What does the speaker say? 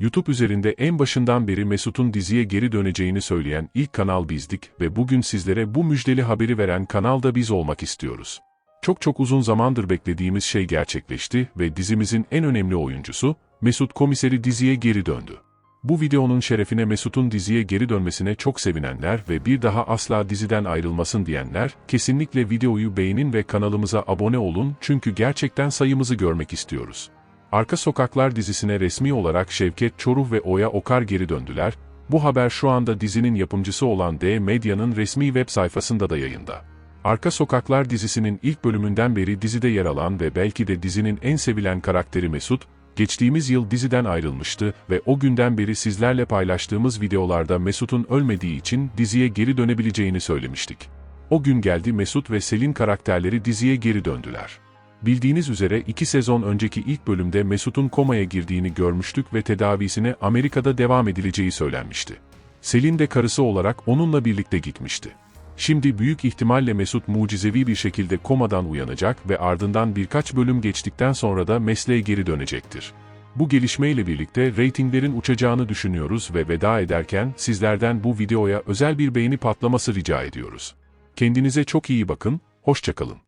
YouTube üzerinde en başından beri Mesut'un diziye geri döneceğini söyleyen ilk kanal bizdik ve bugün sizlere bu müjdeli haberi veren kanal da biz olmak istiyoruz. Çok çok uzun zamandır beklediğimiz şey gerçekleşti ve dizimizin en önemli oyuncusu, Mesut Komiseri diziye geri döndü. Bu videonun şerefine Mesut'un diziye geri dönmesine çok sevinenler ve bir daha asla diziden ayrılmasın diyenler, kesinlikle videoyu beğenin ve kanalımıza abone olun çünkü gerçekten sayımızı görmek istiyoruz. Arka Sokaklar dizisine resmi olarak Şevket Çoruh ve Oya Okar geri döndüler, bu haber şu anda dizinin yapımcısı olan D Medya'nın resmi web sayfasında da yayında. Arka Sokaklar dizisinin ilk bölümünden beri dizide yer alan ve belki de dizinin en sevilen karakteri Mesut, geçtiğimiz yıl diziden ayrılmıştı ve o günden beri sizlerle paylaştığımız videolarda Mesut'un ölmediği için diziye geri dönebileceğini söylemiştik. O gün geldi Mesut ve Selin karakterleri diziye geri döndüler. Bildiğiniz üzere iki sezon önceki ilk bölümde Mesut'un komaya girdiğini görmüştük ve tedavisine Amerika'da devam edileceği söylenmişti. Selin de karısı olarak onunla birlikte gitmişti. Şimdi büyük ihtimalle Mesut mucizevi bir şekilde komadan uyanacak ve ardından birkaç bölüm geçtikten sonra da mesleğe geri dönecektir. Bu gelişmeyle birlikte reytinglerin uçacağını düşünüyoruz ve veda ederken sizlerden bu videoya özel bir beğeni patlaması rica ediyoruz. Kendinize çok iyi bakın, hoşçakalın.